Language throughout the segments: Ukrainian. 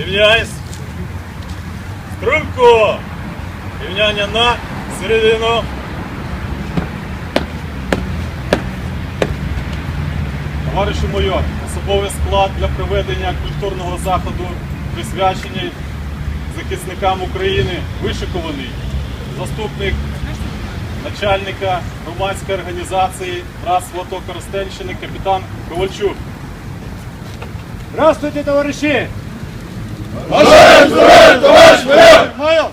Рівняйсь. Струнко. Рівняння на середину. Товариші майор, особовий склад для проведення культурного заходу, присвячений захисникам України, вишикований заступник начальника громадської організації Братство Коростенщини, капітан Ковальчук. Здравствуйте, товарищи! Майор!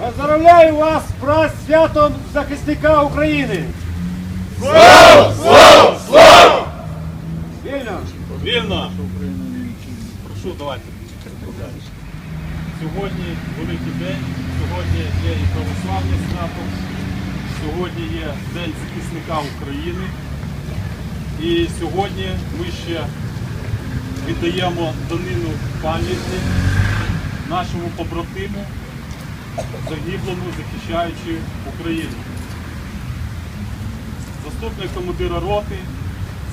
Поздравляю вас з святом захисника України! Слава! Слава! Слава! Вільно! Вільно! Прошу, давайте. Сьогодні великий день, сьогодні є і православне свято, сьогодні є День захисника України. І сьогодні ми ще віддаємо данину пам'яті нашому побратиму, загиблому, захищаючи Україну. Заступник командира роти,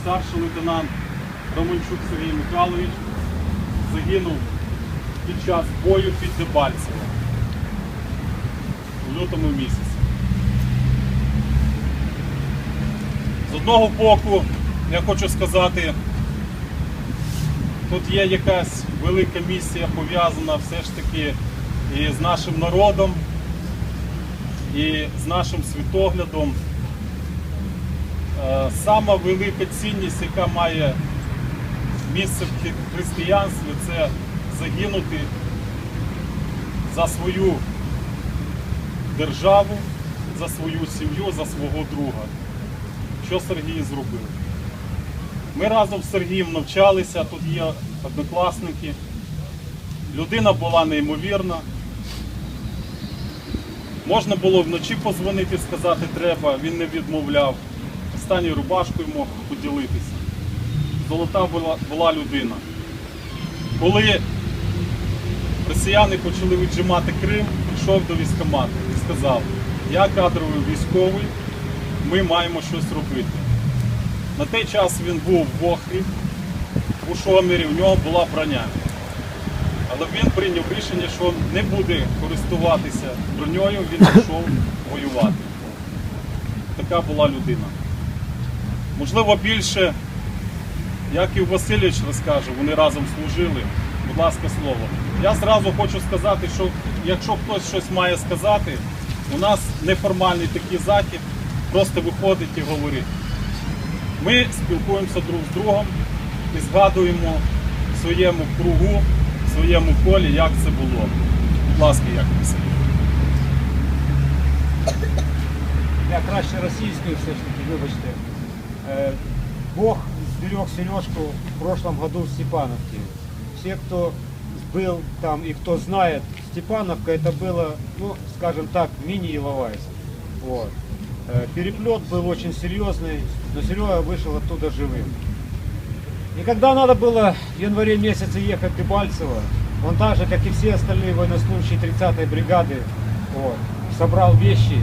старший лейтенант Романчук Сергій Михайлович загинув під час бою під Дебальцево у лютому місяці. З одного боку, я хочу сказати, тут є якась велика місія пов'язана все ж таки і з нашим народом, і з нашим світоглядом. Е, Сама велика цінність, яка має місце в християнстві, це загинути за свою державу, за свою сім'ю, за свого друга. Що Сергій зробив? Ми разом з Сергієм навчалися, тут є однокласники. Людина була неймовірна. Можна було вночі позвонити, сказати треба, він не відмовляв. Останньою рубашкою мог поділитися. Золота була, була людина. Коли росіяни почали віджимати Крим, прийшов до військкомату і сказав, я кадровий військовий, ми маємо щось робити. На той час він був в Охрі, у Шомері, в нього була броня. Але він прийняв рішення, що не буде користуватися броньою, він пішов воювати. Така була людина. Можливо, більше, як і Васильович розкаже, вони разом служили. Будь ласка, слово. Я зразу хочу сказати, що якщо хтось щось має сказати, у нас неформальний такий захід, просто виходить і говорить. Ми спілкуємося друг з другом і згадуємо в своєму кругу, в своєму колі, як це було. Будь ласка, як Василь. Я краще російською все ж таки, вибачте. Е, Бог сберег Сережку в прошлом году в Степановке. Все, кто был там и кто знает, Степановка это было, ну, скажем так, мини-Иловайск. Вот. Э, Переплет был очень серьезный, но Серега вышел оттуда живым. И когда надо было в январе месяце ехать в Дебальцево, он так же, как и все остальные военнослужащие 30-й бригады, вот, собрал вещи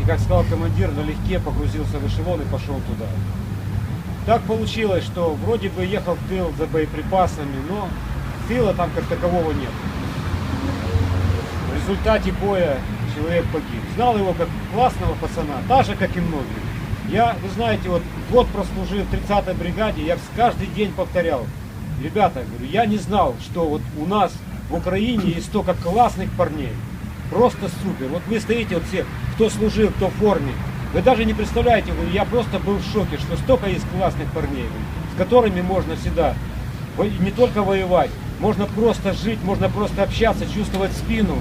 и, как сказал командир, налегке погрузился в эшелон и пошел туда. Так получилось, что вроде бы ехал в тыл за боеприпасами, но тыла там как такового нет. В результате боя человек погиб. Знал его как классного пацана, так же, как и многие. Я, вы знаете, вот год прослужил в 30-й бригаде, я каждый день повторял, ребята, говорю, я не знал, что вот у нас в Украине есть столько классных парней. Просто супер. Вот вы стоите, вот все, кто служил, кто в форме. Вы даже не представляете, говорю, я просто был в шоке, что столько есть классных парней, с которыми можно всегда не только воевать, можно просто жить, можно просто общаться, чувствовать спину.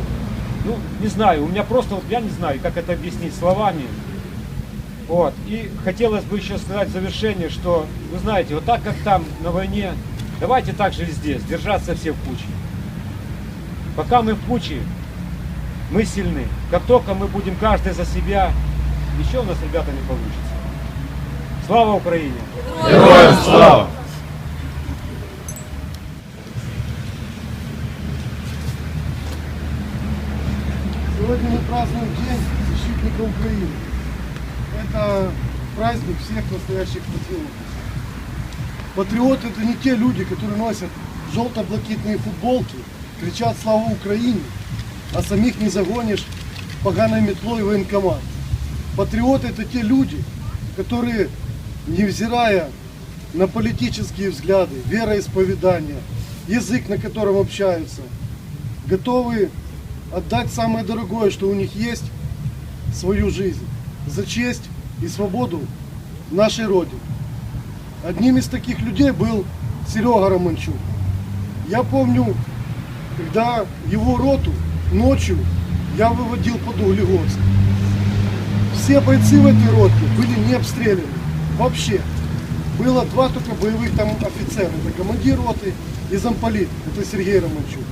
Ну, не знаю, у меня просто, вот я не знаю, как это объяснить словами. Вот. И хотелось бы еще сказать в завершение, что, вы знаете, вот так как там на войне, давайте так же и здесь, держаться все в куче. Пока мы в куче, мы сильны. Как только мы будем каждый за себя, ничего у нас, ребята, не получится. Слава Украине! Героям слава! Сегодня мы празднуем День защитника Украины. Праздник всех настоящих патриотов. Патриоты это не те люди, которые носят желто-блакитные футболки кричат «Слава Украине», а самих не загонишь поганой метлой в военкомат. Патриоты это те люди, которые, невзирая на политические взгляды, вероисповедания, язык, на котором общаются, готовы отдать самое дорогое, что у них есть, свою жизнь за честь и свободу нашей Родины. Одним из таких людей был Серега Романчук. Я помню, когда его роту ночью я выводил под Углегорск. Все бойцы в этой роте были не обстреляны. Вообще. Было два только боевых там офицера. Это командир роты и замполит. Это Сергей Романчук.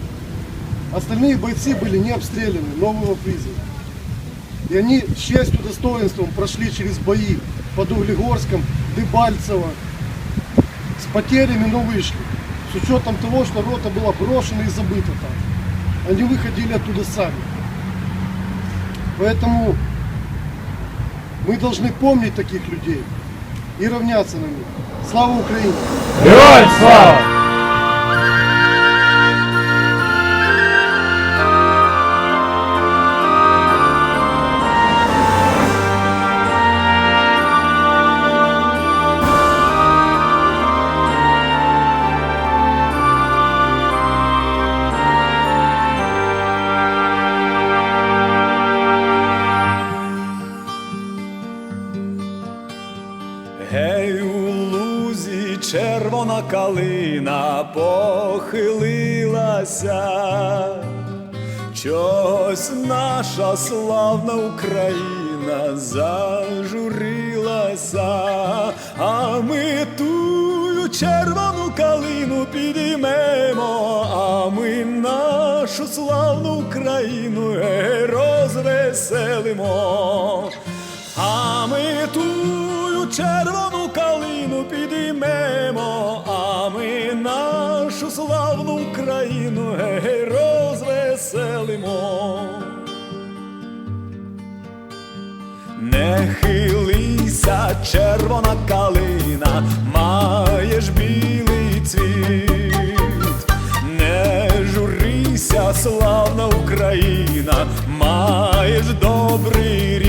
Остальные бойцы были не обстреляны нового призыва. И они с честью, достоинством прошли через бои под Углегорском, Дебальцево. С потерями, но вышли. С учетом того, что рота была брошена и забыта там. Они выходили оттуда сами. Поэтому мы должны помнить таких людей и равняться на них. Слава Украине! Героям слава! Гей, у лузі червона калина похилилася, чогось наша славна Україна зажурилася, а ми тую червону калину підіймемо, а ми нашу славну Україну розвеселимо. А ми тую червону калину підіймемо, а ми нашу славну Україну гей, розвеселимо. Не хилися, червона калина, маєш білий цвіт. Не журися, славна Україна, маєш добрий рід,